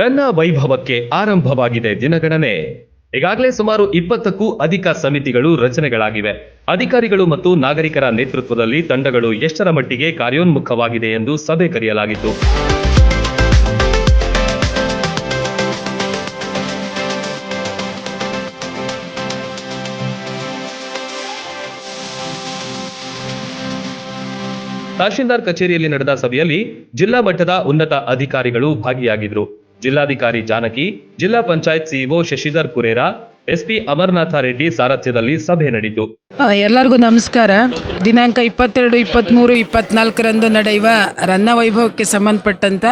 ರನ್ನ ವೈಭವಕ್ಕೆ ಆರಂಭವಾಗಿದೆ ದಿನಗಣನೆ. ಈಗಾಗಲೇ ಸುಮಾರು ಇಪ್ಪತ್ತಕ್ಕೂ ಅಧಿಕ ಸಮಿತಿಗಳು ರಚನೆಗಳಾಗಿವೆ. ಅಧಿಕಾರಿಗಳು ಮತ್ತು ನಾಗರಿಕರ ನೇತೃತ್ವದಲ್ಲಿ ತಂಡಗಳು ಎಷ್ಟರ ಮಟ್ಟಿಗೆ ಕಾರ್ಯೋನ್ಮುಖವಾಗಿದೆ ಎಂದು ಸಭೆ ಕರೆಯಲಾಗಿತ್ತು. ತಹಶೀಲ್ದಾರ್ ಕಚೇರಿಯಲ್ಲಿ ನಡೆದ ಸಭೆಯಲ್ಲಿ ಜಿಲ್ಲಾ ಮಟ್ಟದ ಉನ್ನತ ಅಧಿಕಾರಿಗಳು ಭಾಗಿಯಾಗಿದ್ರು. ಜಿಲ್ಲಾಧಿಕಾರಿ ಜಾನಕಿ, ಜಿಲ್ಲಾ ಪಂಚಾಯತ್ ಸಿಇಒ ಶಶಿಧರ್ ಕುರೇರಾ, ಎಸ್ಪಿ ಅಮರನಾಥ ರೆಡ್ಡಿ ಸಾರಥ್ಯದಲ್ಲಿ ಸಭೆ ನಡೆಯಿತು ಎಲ್ಲರಿಗೂ ನಮಸ್ಕಾರ. ದಿನಾಂಕ ಇಪ್ಪತ್ತೆರಡು ಇಪ್ಪತ್ತ್ಮೂರು ಇಪ್ಪತ್ನಾಲ್ಕರಂದು ನಡೆಯುವ ರನ್ನ ವೈಭವಕ್ಕೆ ಸಂಬಂಧಪಟ್ಟಂತ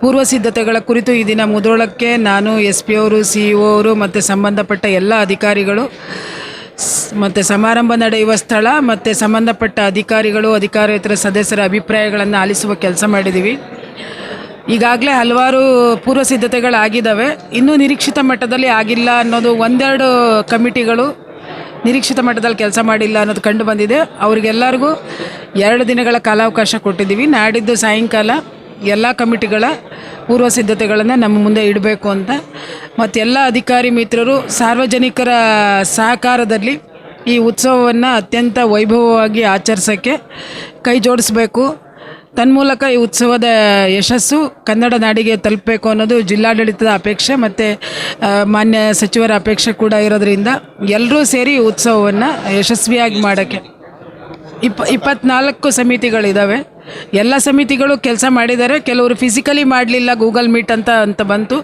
ಪೂರ್ವ ಸಿದ್ಧತೆಗಳ ಕುರಿತು ಈ ದಿನ ಮುದೋಳಕ್ಕೆ ನಾನು ಎಸ್ ಪಿ ಅವರು ಸಿ ಇ ಅವರು ಮತ್ತು ಸಂಬಂಧಪಟ್ಟ ಎಲ್ಲ ಅಧಿಕಾರಿಗಳು ಮತ್ತು ಸಮಾರಂಭ ನಡೆಯುವ ಸ್ಥಳ, ಮತ್ತು ಸಂಬಂಧಪಟ್ಟ ಅಧಿಕಾರಿಗಳು, ಅಧಿಕಾರೇತರ ಸದಸ್ಯರ ಅಭಿಪ್ರಾಯಗಳನ್ನು ಆಲಿಸುವ ಕೆಲಸ ಮಾಡಿದ್ದೀವಿ. ಈಗಾಗಲೇ ಹಲವಾರು ಪೂರ್ವ ಸಿದ್ಧತೆಗಳಾಗಿದ್ದಾವೆ. ಇನ್ನೂ ನಿರೀಕ್ಷಿತ ಮಟ್ಟದಲ್ಲಿ ಆಗಿಲ್ಲ ಅನ್ನೋದು ಒಂದೆರಡು ಕಮಿಟಿಗಳು ನಿರೀಕ್ಷಿತ ಮಟ್ಟದಲ್ಲಿ ಕೆಲಸ ಮಾಡಿಲ್ಲ ಅನ್ನೋದು ಕಂಡು ಬಂದಿದೆ. ಅವರಿಗೆಲ್ಲರಿಗೂ ಎರಡು ದಿನಗಳ ಕಾಲಾವಕಾಶ ಕೊಟ್ಟಿದ್ದೀವಿ. ನಾಡಿದ್ದು ಸಾಯಂಕಾಲ ಎಲ್ಲ ಕಮಿಟಿಗಳ ಪೂರ್ವ ಸಿದ್ಧತೆಗಳನ್ನು ನಮ್ಮ ಮುಂದೆ ಇಡಬೇಕು ಅಂತ. ಮತ್ತು ಎಲ್ಲ ಅಧಿಕಾರಿ ಮಿತ್ರರು ಸಾರ್ವಜನಿಕರ ಸಹಕಾರದಲ್ಲಿ ಈ ಉತ್ಸವವನ್ನು ಅತ್ಯಂತ ವೈಭವವಾಗಿ ಆಚರಿಸೋಕ್ಕೆ ಕೈ ಜೋಡಿಸ್ಬೇಕು. ತನ್ಮೂಲಕ ಈ ಉತ್ಸವದ ಯಶಸ್ಸು ಕನ್ನಡ ನಾಡಿಗೆ ತಲುಪಬೇಕು ಅನ್ನೋದು ಜಿಲ್ಲಾಡಳಿತದ ಅಪೇಕ್ಷೆ ಮತ್ತು ಮಾನ್ಯ ಸಚಿವರ ಅಪೇಕ್ಷೆ ಕೂಡ ಇರೋದರಿಂದ ಎಲ್ಲರೂ ಸೇರಿ ಉತ್ಸವವನ್ನು ಯಶಸ್ವಿಯಾಗಿ ಮಾಡೋಕ್ಕೆ. ಇಪ್ಪ, ಇಪ್ಪತ್ನಾಲ್ಕು ಸಮಿತಿಗಳಿದ್ದಾವೆ ಎಲ್ಲ ಸಮಿತಿಗಳು ಕೆಲಸ ಮಾಡಿದ್ದಾರೆ. ಕೆಲವರು ಫಿಸಿಕಲಿ ಮಾಡಲಿಲ್ಲ ಗೂಗಲ್ ಮೀಟ್ ಅಂತ ಅಂತ ಬಂತು.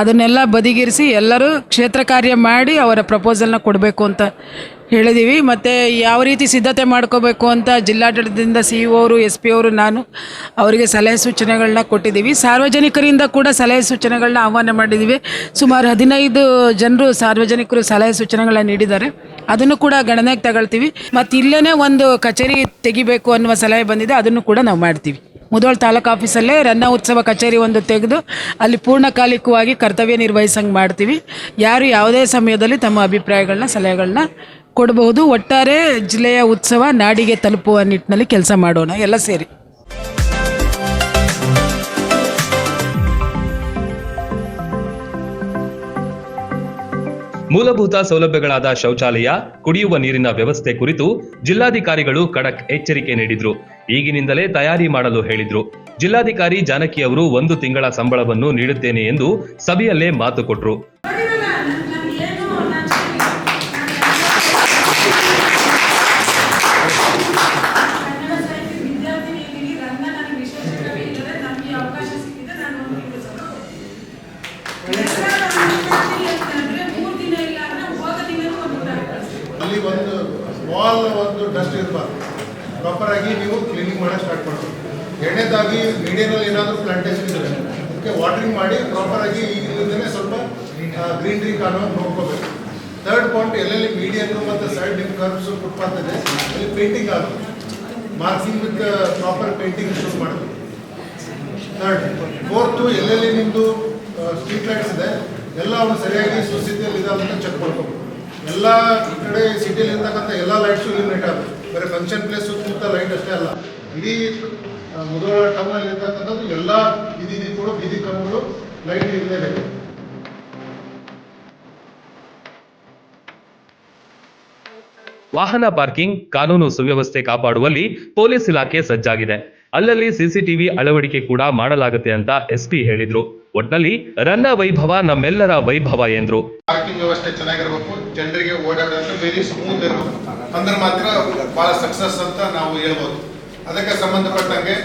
ಅದನ್ನೆಲ್ಲ ಬದಿಗಿರಿಸಿ ಎಲ್ಲರೂ ಕ್ಷೇತ್ರ ಕಾರ್ಯ ಮಾಡಿ ಅವರ ಪ್ರಪೋಸಲ್ನ ಕೊಡಬೇಕು ಅಂತ ಹೇಳಿದ್ದೀವಿ ಮತ್ತು ಯಾವ ರೀತಿ ಸಿದ್ಧತೆ ಮಾಡ್ಕೋಬೇಕು ಅಂತ ಜಿಲ್ಲಾಡಳಿತದಿಂದ ಸಿ ಇ ಅವರು ಎಸ್ ಪಿ ಅವರು, ನಾನು ಅವರಿಗೆ ಸಲಹೆ ಸೂಚನೆಗಳನ್ನ ಕೊಟ್ಟಿದ್ದೀವಿ. ಸಾರ್ವಜನಿಕರಿಂದ ಕೂಡ ಸಲಹೆ ಸೂಚನೆಗಳನ್ನ ಆಹ್ವಾನ ಮಾಡಿದ್ದೀವಿ. ಸುಮಾರು ಹದಿನೈದು ಜನರು ಸಾರ್ವಜನಿಕರು ಸಲಹೆ ಸೂಚನೆಗಳನ್ನ ನೀಡಿದ್ದಾರೆ. ಅದನ್ನು ಕೂಡ ಗಣನೆಗೆ ತಗೊಳ್ತೀವಿ. ಮತ್ತು ಇಲ್ಲೇ ಒಂದು ಕಚೇರಿ ತೆಗಿಬೇಕು ಅನ್ನುವ ಸಲಹೆ ಬಂದಿದೆ, ಅದನ್ನು ಕೂಡ ನಾವು ಮಾಡ್ತೀವಿ. ಮುದೋಳ್ ತಾಲೂಕು ಆಫೀಸಲ್ಲೇ ರನ್ನ ಉತ್ಸವ ಕಚೇರಿ ಒಂದು ತೆಗೆದು ಅಲ್ಲಿ ಪೂರ್ಣಕಾಲಿಕವಾಗಿ ಕರ್ತವ್ಯ ನಿರ್ವಹಿಸಂಗೆ ಮಾಡ್ತೀವಿ. ಯಾರು ಯಾವುದೇ ಸಮಯದಲ್ಲಿ ತಮ್ಮ ಅಭಿಪ್ರಾಯಗಳನ್ನ ಸಲಹೆಗಳನ್ನ ಕೊಡಬಹುದು. ಒಟ್ಟಾರೆ ಜಿಲ್ಲೆಯ ಉತ್ಸವ ನಾಡಿಗೆ ತಲುಪುವ ನಿಟ್ಟಿನಲ್ಲಿ ಕೆಲಸ ಮಾಡೋಣ, ಎಲ್ಲ ಸೇರಿ. ಮೂಲಭೂತ ಸೌಲಭ್ಯಗಳಾದ ಶೌಚಾಲಯ, ಕುಡಿಯುವ ನೀರಿನ ವ್ಯವಸ್ಥೆ ಕುರಿತು ಜಿಲ್ಲಾಧಿಕಾರಿಗಳು ಖಡಕ್ ಎಚ್ಚರಿಕೆ ನೀಡಿದ್ರು. ಈಗಿನಿಂದಲೇ ತಯಾರಿ ಮಾಡಲು ಹೇಳಿದ್ರು. ಜಿಲ್ಲಾಧಿಕಾರಿ ಜಾನಕಿ ಅವರು ಒಂದು ತಿಂಗಳ ಸಂಬಳವನ್ನು ನೀಡುತ್ತೇನೆ ಎಂದು ಸಭೆಯಲ್ಲೇ ಮಾತು ಕೊಟ್ರು. ಅಲ್ಲಿ ಒಂದು ಸ್ಮಾಲ್ ಒಂದು ಡಸ್ಟ್ ಇರಬಾರ್ದು. ಪ್ರಾಪರ್ ಆಗಿ ನೀವು ಕ್ಲೀನಿಂಗ್ ಮಾಡೋಕೆ ಸ್ಟಾರ್ಟ್ ಮಾಡಬೇಕು. ಎರಡನೇದಾಗಿ ಮೀಡಿಯನಲ್ಲಿ ಏನಾದರೂ ಪ್ಲಾಂಟೇಶನ್ ಇದೆ ಅದಕ್ಕೆ ವಾಟ್ರಿಂಗ್ ಮಾಡಿ ಪ್ರಾಪರ್ ಆಗಿ ಈಗಿಂದಲೇ ಸ್ವಲ್ಪ ಗ್ರೀನ್ರಿ ಕಾಣೋ ನೋಡ್ಕೋಬೇಕು. ಥರ್ಡ್ ಪಾಯಿಂಟ್ ಎಲ್ಲೆಲ್ಲಿ ಮೀಡಿಯನ್ ಮತ್ತು ಸೈಡ್ ನಿಮ್ಮ ಕರ್ವ್ಸ್ ಫುಟ್ಪಾತ್ ಇದೆ, ಅಲ್ಲಿ ಪೇಂಟಿಂಗ್ ಆಗಬೇಕು ಮಾರ್ಕಿಂಗ್ ವಿತ್ ಪ್ರಾಪರ್ ಪೇಂಟಿಂಗ್ ಶುರು ಮಾಡಬೇಕು. ಥರ್ಡ್ ಫೋರ್ತು ಎಲ್ಲೆಲ್ಲಿ ನಿಮ್ಮದು ಸ್ಟ್ರೀಟ್ ಲೈಟ್ಸ್ ಇದೆ, ಎಲ್ಲ ಅವನು ಸರಿಯಾಗಿ ಸುಸ್ಥಿತಿಯಲ್ಲಿ ಇದೆ ಅಂತ ಚೆಕ್ ಮಾಡ್ಕೋಬೇಕು. ಎಲ್ಲ ಕಡೆ ಸಿಟಿಯಲ್ಲಿ ಇರ್ತಕ್ಕಂಥ ಎಲ್ಲ ಲೈಟ್ಸು ಇಲಿಮಿನೇಟ್ ಆಗುತ್ತೆ ಬರೀ ಫಂಕ್ಷನ್ ಪ್ಲೇಸ್ ಸುತ್ತಮುತ್ತ ಲೈಟ್ ಅಷ್ಟೇ ಅಲ್ಲ. ಇಡೀ ಮೊದಲ ಮುಧೋಳ ಟೌನಲ್ಲಿ ಇರ್ತಕ್ಕಂಥದ್ದು ಎಲ್ಲ ಬೀದಿ ದೀಪಗಳು ಬೀದಿ ಕಂಬಗಳು ಲೈಟ್ ಇರಲೇಬೇಕು. ವಾಹನ ಪಾರ್ಕಿಂಗ್ ಕಾನೂನು ಸುವ್ಯವಸ್ಥೆ ಕಾಪಾಡುವಲ್ಲಿ ಪೊಲೀಸ್ ಇಲಾಖೆ ಸಜ್ಜಾಗಿದೆ. ಅಲ್ಲಲ್ಲಿ ಸಿಸಿಟಿವಿ ಅಳವಡಿಕೆ ಕೂಡ ಮಾಡಲಾಗುತ್ತೆ ಅಂತ ಎಸ್ಪಿ ಹೇಳಿದ್ರು. ಒಟ್ನಲ್ಲಿ ರನ್ನ ವೈಭವ ನಮ್ಮೆಲ್ಲರ ವೈಭವ ಎಂದ್ರು. ವ್ಯವಸ್ಥೆ ಚೆನ್ನಾಗಿರ್ಬೇಕು, ಜನರಿಗೆ ಓಡಾಡೋದು ವೆರಿ ಸ್ಮೂತ್ ಇರಬೇಕು. ಅಂದ್ರೆ ಮಾತ್ರ ಭಾಳ ಸಕ್ಸಸ್ ಅಂತ ನಾವು ಹೇಳ್ಬೋದು. ಅದಕ್ಕೆ ಸಂಬಂಧಪಟ್ಟಂಗೆ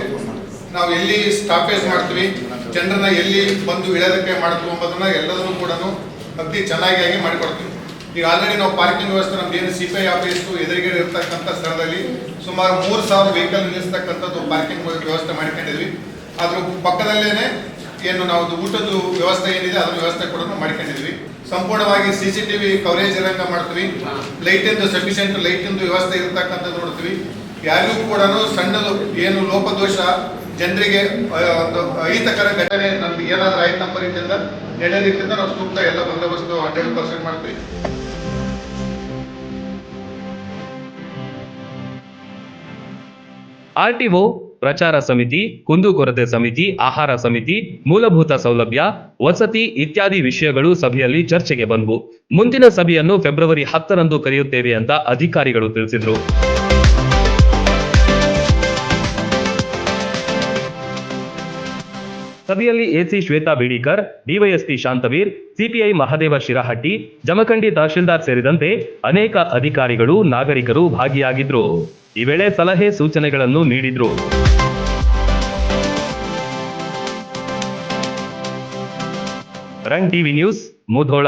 ನಾವು ಎಲ್ಲಿ ಸ್ಟಾಪೇಜ್ ಮಾಡ್ತೀವಿ, ಜನರನ್ನ ಎಲ್ಲಿ ಬಂದು ಇಳೋದಕ್ಕೆ ಮಾಡ್ತೀವಿ ಅಂಬೋದನ್ನ ಎಲ್ಲದನ್ನು ಕೂಡ ಅತಿ ಚೆನ್ನಾಗಿ ಆಗಿ ಮಾಡಿಕೊಡ್ತೀವಿ. ಈಗ ಆಲ್ರೆಡಿ ನಾವು ಪಾರ್ಕಿಂಗ್ ವ್ಯವಸ್ಥೆ, ನಮ್ದು ಏನು ಸಿ ಪಿ ಐ ಆಫೀಸು ಎದುರಿಗೆ ಇರ್ತಕ್ಕಂಥ ಸ್ಥಳದಲ್ಲಿ ಸುಮಾರು ಮೂರು ಸಾವಿರ ವೆಹಿಕಲ್ ನಿಲ್ಲಿಸ್ತಕ್ಕಂಥದ್ದು ಪಾರ್ಕಿಂಗ್ ವ್ಯವಸ್ಥೆ ಮಾಡ್ಕೊಂಡಿದ್ವಿ. ಅದ್ರ ಪಕ್ಕದಲ್ಲೇನೆ ಏನು ನಾವು ಊಟದ ವ್ಯವಸ್ಥೆ ಏನಿದೆ ಅದ್ರ ವ್ಯವಸ್ಥೆ ಕೂಡ ಮಾಡ್ಕೊಂಡಿದ್ವಿ. ಸಂಪೂರ್ಣವಾಗಿ ಸಿ ಸಿ ಟಿವಿ ಕವರೇಜ್ ಇರಂಗ ಮಾಡ್ತೀವಿ ಲೈಟಿಂದು ಸಫಿಷಿಯಂಟ್ ಲೈಟಿಂದು ವ್ಯವಸ್ಥೆ ಇರತಕ್ಕಂಥದ್ದು ನೋಡ್ತೀವಿ. ಯಾರಿಗೂ ಕೂಡ ಸಣ್ಣದು ಏನು ಲೋಪದೋಷ, ಜನರಿಗೆ ಒಂದು ಅಹಿತಕರ ಘಟನೆ ನಮ್ಗೆ ಏನಾದರೂ ಆಯ್ತು ನಂಬರ್ ರೀತಿಯಿಂದ ನಾವು ಸೂಕ್ತ ಎಲ್ಲ ಬಂದೋಬಸ್ತು ಹಂಡ್ರೆಡ್ ಪರ್ಸೆಂಟ್ ಮಾಡ್ತೀವಿ. ಆರ್ಟಿಒ ಪ್ರಚಾರ ಸಮಿತಿ ಕುಂದುಕೊರತೆ ಸಮಿತಿ, ಆಹಾರ ಸಮಿತಿ, ಮೂಲಭೂತ ಸೌಲಭ್ಯ, ವಸತಿ ಇತ್ಯಾದಿ ವಿಷಯಗಳು ಸಭೆಯಲ್ಲಿ ಚರ್ಚೆಗೆ ಬಂದವು. ಮುಂದಿನ ಸಭೆಯನ್ನು ಫೆಬ್ರವರಿ ಹತ್ತರಂದು ಕರೆಯುತ್ತೇವೆ ಅಂತ ಅಧಿಕಾರಿಗಳು ತಿಳಿಸಿದರು. ಸಭೆಯಲ್ಲಿ AC Shweta Bidikar DYSP Shantaveer, CPI Mahadeva Shirahatti, Jamakhandi tahsildar ಸೇರಿದಂತೆ ಅನೇಕ ಅಧಿಕಾರಿಗಳು, ನಾಗರಿಕರು ಭಾಗಿಯಾಗಿದ್ರು. ಈ ವೇಳೆ ಸಲಹೆ ಸೂಚನೆಗಳನ್ನು ನೀಡಿದ್ರು. Run TV news Mudhol.